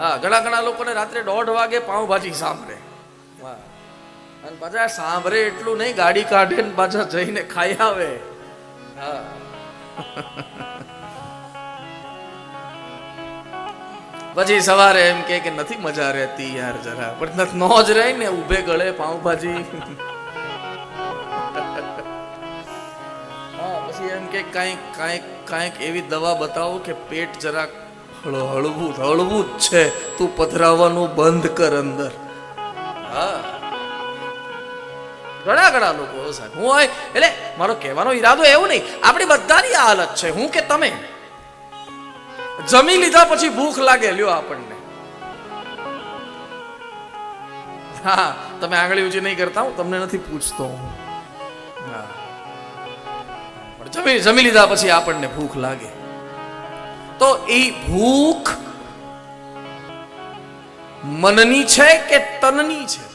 હા, ઘણા ઘણા લોકોને રાત્રે દોઢ વાગે પાઉંભાજી સાંભળે. અને પાછા સાંભળે એટલું નહીં, ગાડી કાઢે ને પાછા જઈને ખાઈ આવે. પછી સવારે એમ કે કે નથી મજા રહેતી યાર જરા, પણ નો જ રહે ને, ઊભે ગળે પાઉંભાજી હા, પછી એમ કે કાંઈક કાંઈક કાંઈક એવી દવા બતાવો કે પેટ જરાક હળ- હળવું હળવું જ છે. તું પધરાવાનું બંધ કર અંદર. હા. ઘણા ઘણા લોકો સાહેબ. હું હોય એટલે મારો કહેવાનો ઈરાદો એવું નહીં. આપણી બધાની આ હાલત છે. હું કે તમે? જમી લીધા પછી ભૂખ લાગે, લ્યો આપણને. હા, તમે આંગળી ઊંચી નહીં કરતા હું, તમને નથી પૂછતો હા. જમી જમી લીધા પછી આપણને ભૂખ લાગે. તો એ ભૂખ મનની છે કે તનની છે?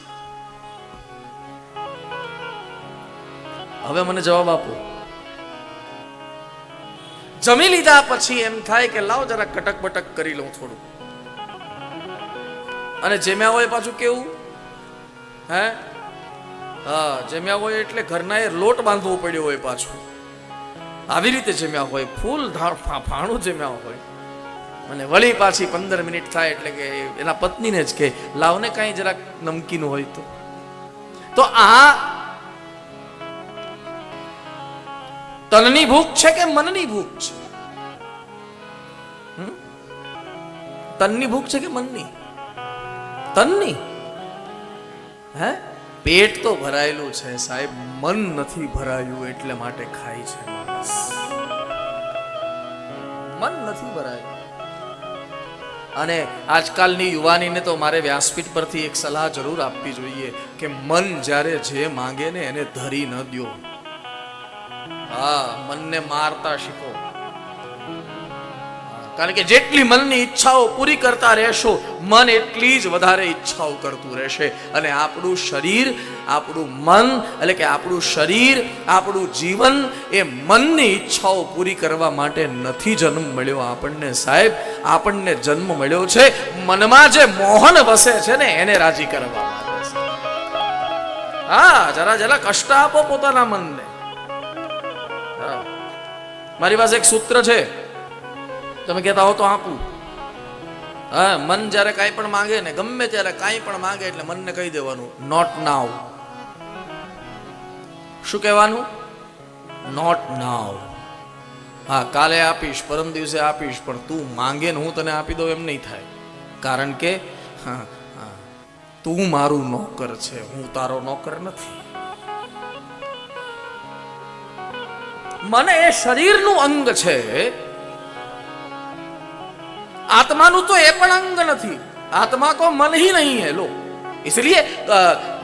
હવે મને જવાબ આપો. જમી લીધા પછી એમ થાય કે લાવ જરા કટક બટક કરી લઉં થોડું. અને જેમ્યા હોય પાછું કેવું? હે? હા, જેમ્યા હોય એટલે ઘરના એ લોટ બાંધવો પડ્યો હોય પાછું. આવી રીતે જમ્યા હોય, ફૂલ ફાણું જમ્યા હોય. અને વળી પાછી પંદર મિનિટ થાય એટલે કે એના પત્નીને જ કે, લાવને કાંઈ જરાક નમકીન હોય તો. તો આ તનની ભૂખ છે કે મનની ભૂખ છે? તનની ભૂખ છે કે મનની? તનની? હે? પેટ તો ભરાયેલું છે સાહેબ, મન નથી ભરાયું એટલે માટે ખાય છે માણસ. મન નથી ભરાયું. અને આજકાલની યુવાનીને તો મારે વ્યાસપીઠ પરથી એક સલાહ જરૂર આપવી જોઈએ કે મન જ્યારે જે માંગે ને એને ધરી ન દ્યો હા, મનને મારતા શીખો. કારણ કે જેટલી મનની ઈચ્છાઓ પૂરી કરતા રહેશો, મન એટલી જ વધારે ઈચ્છાઓ કરતું રહેશે અને આપણું શરીર, આપણું મન, એટલે કે આપણું શરીર, આપણું જીવન એ મનની ઈચ્છાઓ પૂરી કરવા માટે નથી જન્મ મળ્યો આપણને સાહેબ આપણને જન્મ મળ્યો છે, મનમાં જે મોહન વસે છે ને, એને રાજી કરવા. હા, જરા જરા કષ્ટ આપો પોતાના મનને. મારી પાસે એક સૂત્ર છે તમે કહેતા હો તો આપું. હા, મન જ્યારે કાંઈ પણ માંગે ને, ગમે ત્યારે કાંઈ પણ માંગે એટલે મનને કહી દેવાનું નોટ નાવ શું કહેવાનું? નોટ નાવ હા, કાલે આપીશ, પરમ દિવસે આપીશ, પણ તું માંગે ને હું તને આપી દઉં એમ નહીં થાય. કારણ કે હા, તું મારું નોકર છે, હું તારો નોકર નથી. મને એ શરીરનું અંગ છે आत्मानु तो ये पण अंग नहीं आत्मा को मन ही नहीं है लो इसलिए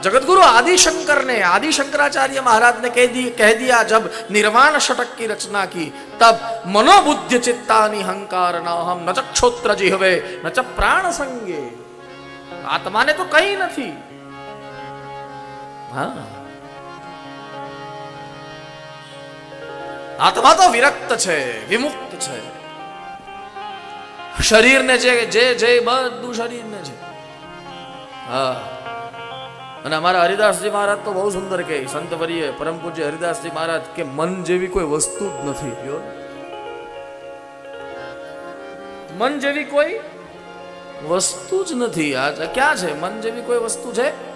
जगत गुरु आदिशंकर ने आदि शंकराचार्य महाराज ने कह दी कह दिया जब निर्वाण शतक की रचना की तब मनोबुद्धि चित्ता निहंकार न हम न चक्षोत्र जिहवे न च प्राण संगे आत्मा ने तो कही नहीं हाँ આત્મા તો વિરક્ત છે વિમુક્ત છે શરીરને છે જે જે બધું શરીરને છે. હા. અને અમારા હરિદાસજી મહારાજ તો બહુ સુંદર કહે સંત વરીએ, પરમ પૂજ્ય હરિદાસજી મહારાજ કે મન જેવી કોઈ વસ્તુ જ નથી, જો. મન જેવી કોઈ વસ્તુ જ નથી. આ ક્યાં છે? મન જેવી કોઈ વસ્તુ છે?